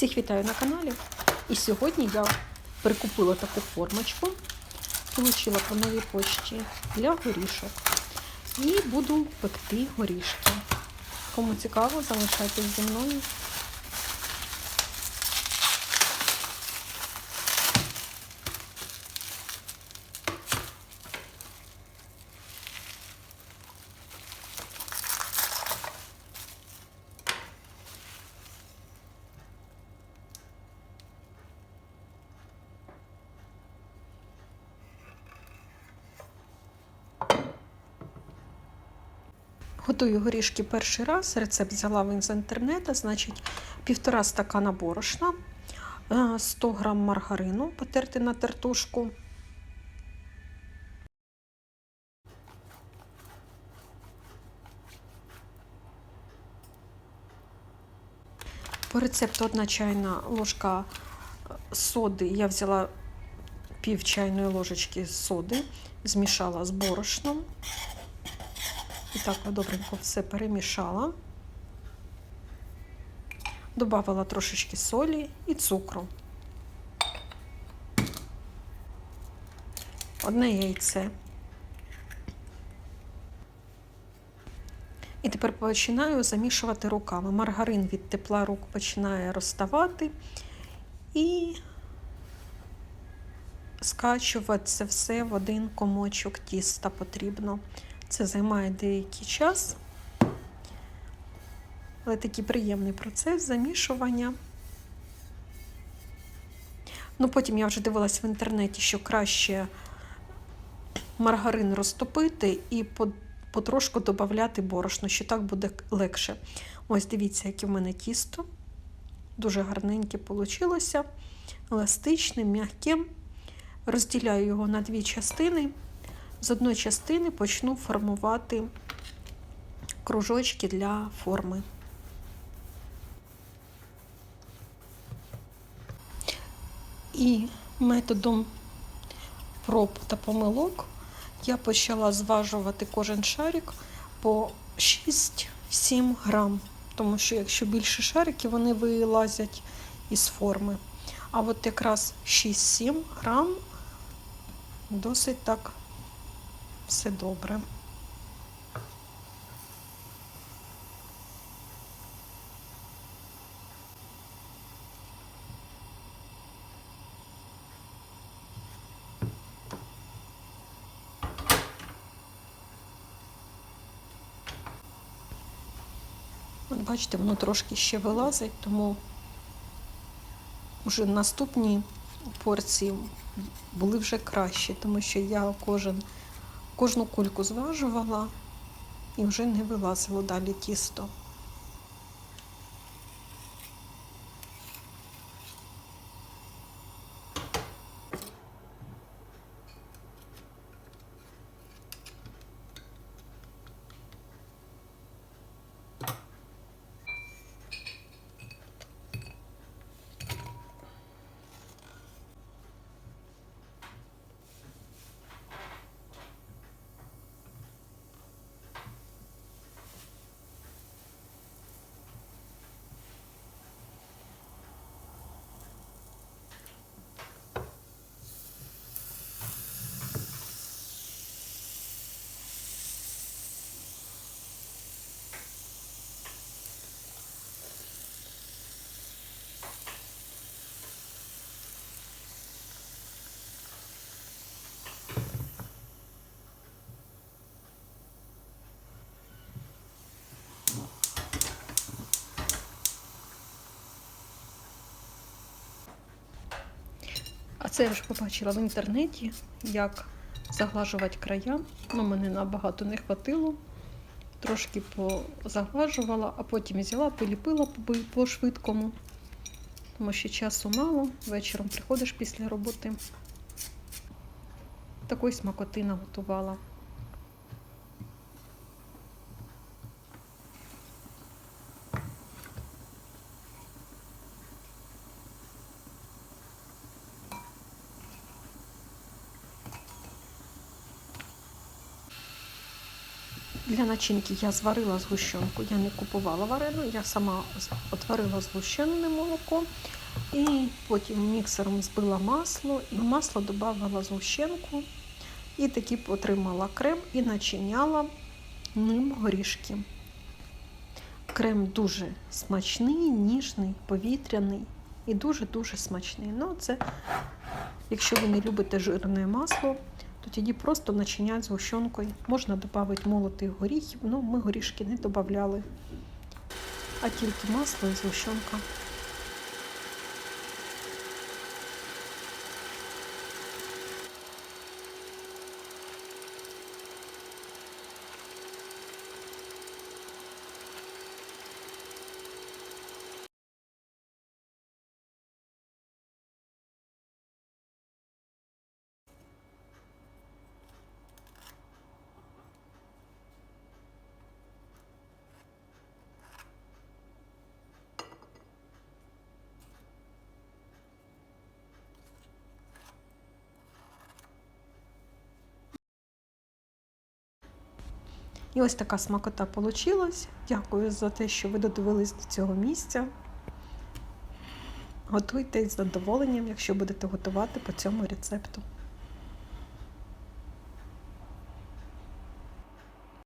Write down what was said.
Всіх вітаю на каналі. І сьогодні я прикупила таку формочку, отримала по новій почті для горішок. І буду пекти горішки. Кому цікаво, залишайтесь зі мною. Готую горішки перший раз. Рецепт взяла з інтернету. Значить, півтора стакана борошна, е, 100 грам маргарину потерти на тертушку. По рецепту одна чайна ложка соди. Я взяла пів чайної ложечки соди, змішала з борошном. І так добренько все перемішала. Добавила трошечки солі і цукру. Одне яйце. І тепер починаю замішувати руками. Маргарин від тепла рук починає розставати і скачувати це все в один комочок тіста потрібно. Це займає деякий час, але такий приємний процес замішування. Ну, потім я вже дивилась в інтернеті, що краще маргарин розтопити і потрошку додати борошно, що так буде легше. Ось дивіться, яке в мене тісто. Дуже гарненьке вийшло, еластичне, м'яке. Розділяю його на дві частини. З одної частини почну формувати кружочки для форми. І методом проб та помилок я почала зважувати кожен шарик по 6-7 грам, тому що якщо більше шариків, вони вилазять із форми. А от якраз 6-7 грам досить так все добре. От бачите, воно трошки ще вилазить, тому вже наступні порції були вже кращі, тому що я кожен Кожну кульку зважувала і вже не вилазило далі тісто. Це я вже побачила в інтернеті, як заглажувати края. Ну, мене набагато не хватило. Трошки позаглажувала, а потім взяла, поліпила по-швидкому, тому що часу мало. Вечором приходиш після роботи. Такої смакоти наготувала. Для начинки я зварила згущенку, я не купувала варену, я сама отварила згущене молоко і потім міксером збила масло і в масло додавала згущенку і таки отримала крем і начиняла ним горішки. Крем дуже смачний, ніжний, повітряний і дуже-дуже смачний. Ну, це, якщо ви не любите жирне масло, то тоді просто начинять згущенкою. Можна додати молотих горіхів, ну ми горішки не додавали, а тільки масло і згущенка. І ось така смакота вийшла. Дякую за те, що ви додивились до цього місця. Готуйте з задоволенням, якщо будете готувати по цьому рецепту.